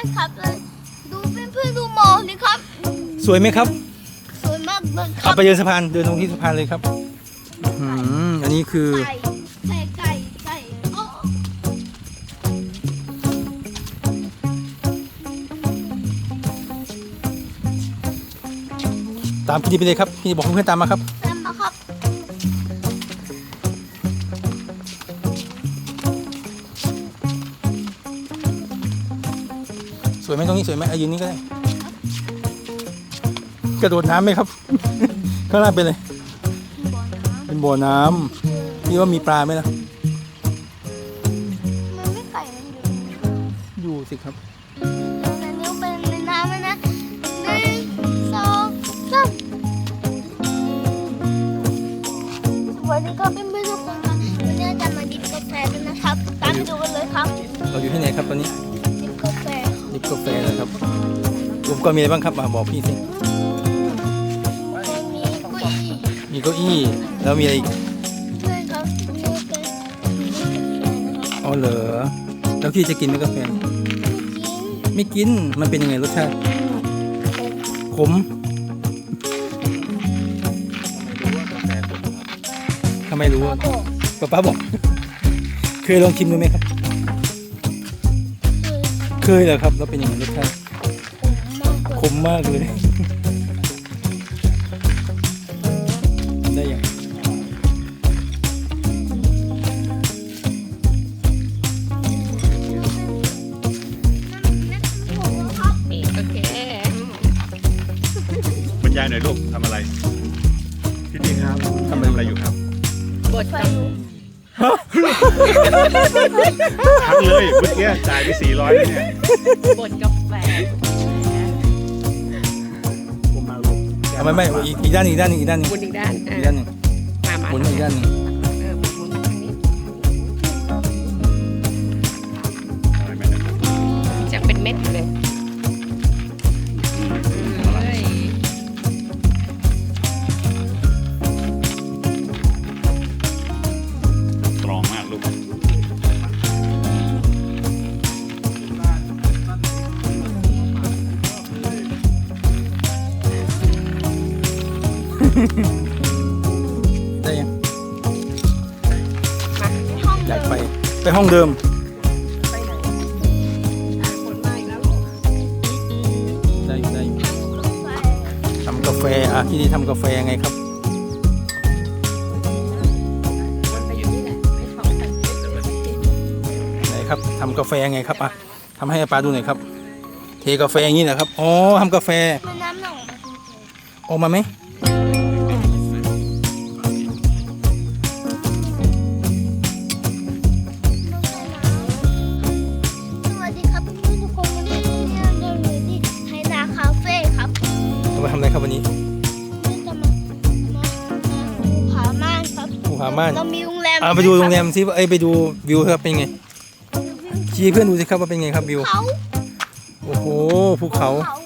อนๆครับเลยดูเพื่อนๆดูหมอกสิครับ สวยไหมครับสวยมากเลยครัเอาบไปเดินสะพานเดินตรงที่สะพานเลยครับอืมอันนี้คือ ไก่ไก่ไก่ไก่โอ้ตามพี่ดีไปเลยครับพี่ดีบอกเพื่อนๆตามมาครับเต็ วครับสวยไหมตรงนี้สวยไหมเอายืนนี่ก็ได้กระโดดน้ำไหมครับ ข้างล่างเป็นเลยบ่อน้ำเป็นบ่อน้ำพี่ว่ามีปลาไหมล่ะ มันไม่ไก่มันอยู่ อยู่สิครับ อุปกรณ์มีอะไรบ้างครับมาบอกพี่สิมีกุ้ยมีเก้าอี้แล้วมีอะไรอีกเพื่อนเขามีเป็นอ๋อเหรอแล้วพี่จะกินไหมกาแฟไม่กินมันเป็นยังไงรสชาติขมทำไมรู้ป้าป้าบอก เคยลองชิมดูไหมครับ เคยเหรอครับแล้วเป็นยังไงรสชาติ คือมากเลยขมมากเลย ได้ยังโอเคบรรยายหน่อยลูกทำอะไร พี่ติ๊กครับทำอะไรอยู่ครับบทไฟกับลุกพักเลยเมื่อกี้จ่ายไป400แล้วเนี่ย บทกาแฟผ เอาไม่ไม่อีกอีกด้านหนึ่งอีกด้านหนึ่งอีกด้านหนึ่งบนอีกด้านอะอีกด้านหนึ่งมามาหมุนอีกด้านหนึ่งเออหมุนมาทางนี้อะไรแม่นะครับจะเป็นเม็ดเลยเฮ้ยตรองมากลูก ได้ยังมาห้องอยาเดิกมไป ไปห้องเดิม ไปไหนอะฝนมาอีกแล้วลูกได้อยู่ได้อยู่ทำกาแฟทำกาแฟอะที่นี่ทำกาแฟยังไงครับ วนไปอยู่นี่แหละไม่ท้องกันไหนครับทำกาแฟยังไงครับอะทำให้ป้าดูหน่อยครับ เทกาแฟอย่างนี้นะครับ อ๋อทำกาแฟ มันน้ำหนองมาจริงออกมาไหม บภูผาม่านเรามีโรงแรมเอาไปดูโรงแรมซิว่าเอ้ยไปดูวิวครับเป็นไงชี้ให้เพื่อนดูสิครับว่าเป็นไงครับวิวเขาโอ้โหภูเขาเขา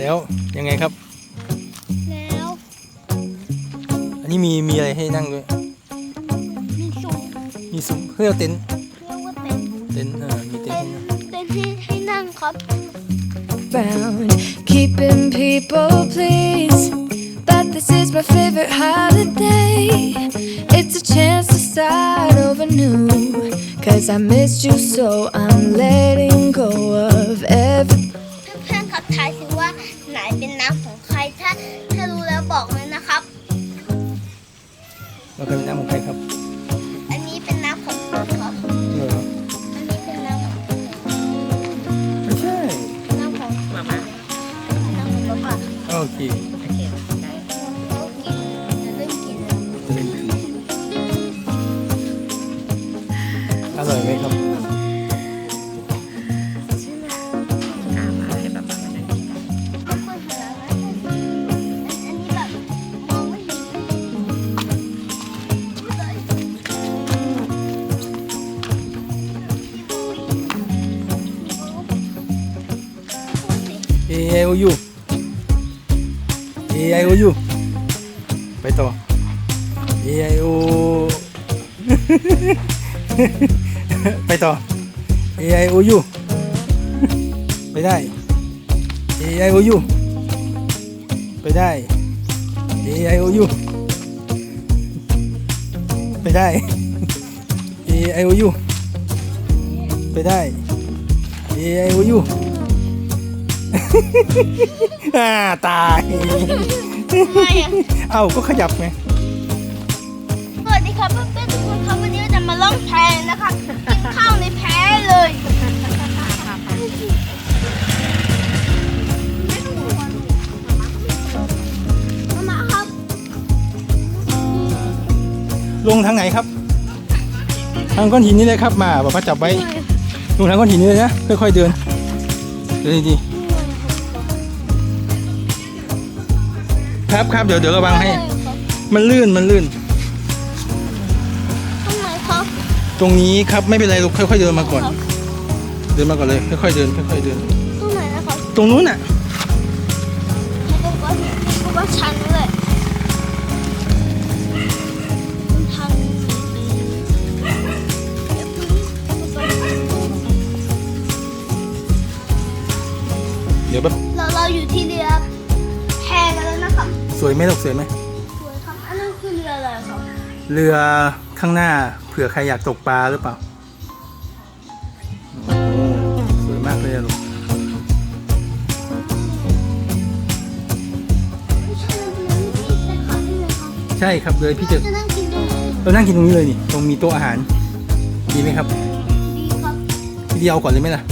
แล้วยังไงครับ แล้ว อันนี้มีมีอะไรให้นั่งด้วย มีซุ้มมีซุ้มเพื่อเต็นท์เรียกว่าเต็นท์เต็นท์เออมีเต็นท์เต็นท์ให้นั่งเต็นท์ที่ให้นั่งครับ Found keeping people pleased. But this is my favorite holiday. It's a chance to start over new. Cause I missed you so I'm letting go of every เพื่อนๆครับทายสิว่าไหนเป็นน้ำของใครถ้าถ้ารู้แล้วบอกเลยนะครับ เราเคยเป็นน้ำของใครครับอันนี้เป็นน้ำของผมครับ เหรออันนี้เป็นน้ำของไม่ใช่น้ำของมามาน้ำของป๊าป๊าโอเค โอเค A I O U A I O U ไปต่อ A I O ไปต่อ A I O U ไปได้ A I O U ไปได้ A I O U ไปได้ A I O U ไปได้ A I O U อ่าตายทำไมอะเอ้าก็ขยับไง สวัสดีครับเพื่อนๆทุกคนครับวันนี้เราจะมาล่องแพนะคะกินข้าวในแพเลยมามาครับลงทางไหนครับ ทางก้อนหินนี่เลยครับมาบอกว่าจับไว้ลงทางก้อนหินนี่เลยนะค่อยๆเดินเดินดีๆ ครับครับเดี๋ยวเดี๋ยวระวังให้ มันลื่นมันลื่น ตรงไหนครับตรงนี้ครับไม่เป็นไรลูกค่อยๆเดินมาก่อน เดินมาก่อนเลยค่อยๆเดินค่อยๆเดิน ตรงไหนนะครับตรงนู้นน่ะให้ตรงก้อนหินเพราะว่าชันเลยทางเดี๋ยวพึ่งเดี๋ยวแบบเราเราอยู่ที่เวยไหมลูกสวยไหมสวยครับอันนั้นคือเรืออะไรครับเรือข้างหน้าเผื่อใครอยากตกปลาหรือเปล่าโอ้สวยมากเลยอะลูกไม่ใช่เรือนี่นะครับนี่เลยครับใช่ครับเลยพี่จะจะนั่งกินดูเรานั่งกินตรงนี้เลยนี่ตรงมีโต๊ะอาหารดีไหมครับดีครับพี่เดียวเอาก่อนเลยไหมล่ะ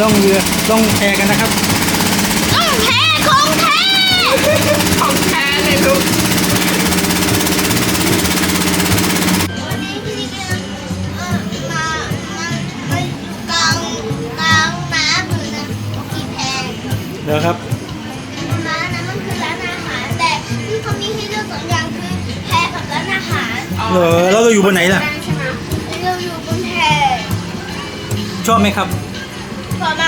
ล่องเรือล่องแพกันนะครับต้องแท้ของแท้ของแท้เลยลูกวันนี้พี่เก่งเออมามามาอยู่กลางกลางน้ำเลยนะกี่แพเดี๋ยวครับร้านนั้นมันคือร้านอาหารแต่ที่เขามีให้เลือกสองอย่างคือแพกับร้านอาหารเออแล้วเราอยู่บนไหนล่ะเราอยู่บนแพชอบไหมครับ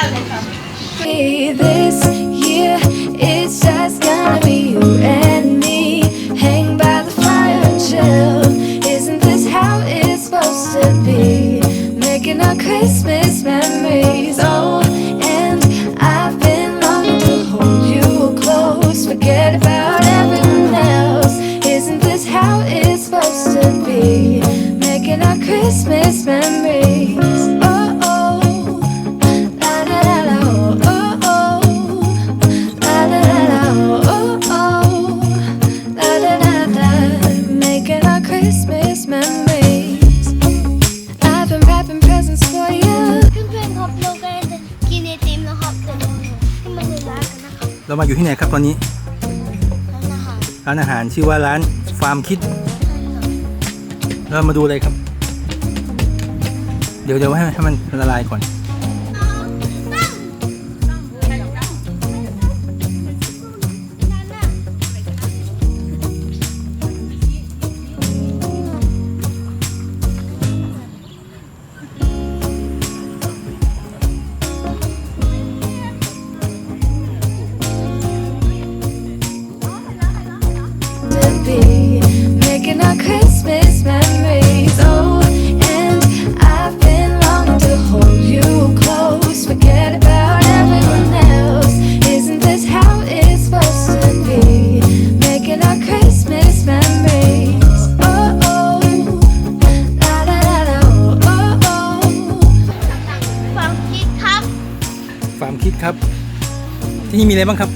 Hey, this year it's just gonna be you and me. Hang by the fire and chill. Isn't this how it's supposed to be? Making our Christmas memories. Oh, and I've been longing to hold you close. Forget about everyone else. Isn't this how it's supposed to be? Making our Christmas memories. เรามาอยู่ที่ไหนครับตอนนี้ร้านอาหารร้านอาหารชื่อว่าร้านฟาร์มคิด เรามาดูเลยครับ เดี๋ยวเดี๋ยวให้ให้มันละลายก่อน มีอะไรบ้างครับ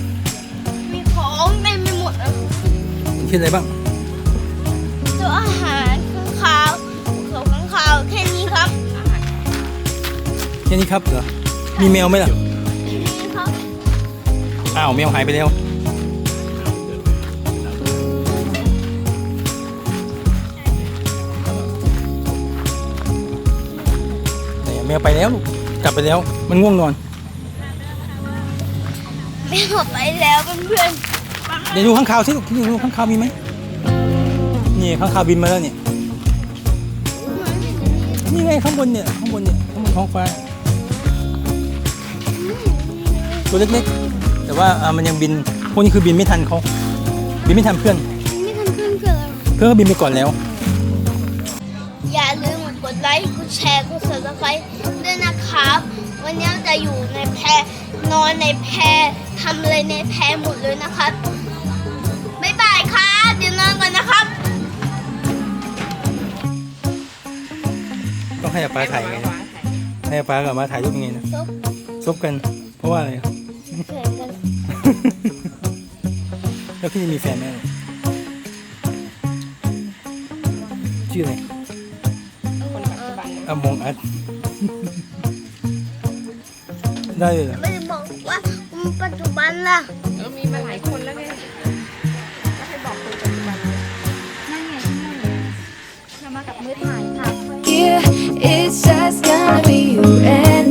มีของเต็มไปหมดเลยมีชื่ออะไรบ้าง ตัวอาหารข้างคาวเขาข้างคาวแค่นี้ครับแค่นี้ครับเหรอ มีแมวไหมล่ะ นี่ครับอ้าวแมวหายไปแล้วไหนอะแมวไปแล้วลูกกลับไปแล้ว มันง่วงนอน ไม่หมดไปแล้วเพื่อนเดี๋ยวดูข้างคาวสิลูกที่ดูข้างคาวมีไหมนี่ข้างคาวบินมาแล้วเนี่ยๆนี่ไงข้างบนเนี่ยข้างบนเนี่ยข้างบนท้องฟ้าสตัวเล็กๆ แต่ว่าอ่ามันยังบินพวกนี้คือบินไม่ทันเขาบินไม่ทันเพื่อนไม่ทันเพื่อนเกิดเพื่อนก็บินไปก่อนแล้ว อย่าลืมกดไลค์กดแชร์กด subscribe ด้วยนะครับ วันนี้จะอยู่ในแพ นอนในแพทำอะไรในแพหมดเลยนะครับบ๊ายบายครับเดี๋ยวนอนก่อนนะครับต้องให้อาป้าถ่ายไงนะให้อาป้ากับมาถ่ายรูปยังไงนะซุปซบกัน เพราะว่าอะไร เกิดกันแล้วพี่จะมีแฟนไหมชื่ออะไรคนปัจจุบันอมงอัด ได้เลยเหรอ ไม่ได้บอกว่า ปัจจุบันล่ะเออมีมาหลายคนแล้วไงก็ให้บอกคนปัจจุบัน Yeah, it's just gonna be you and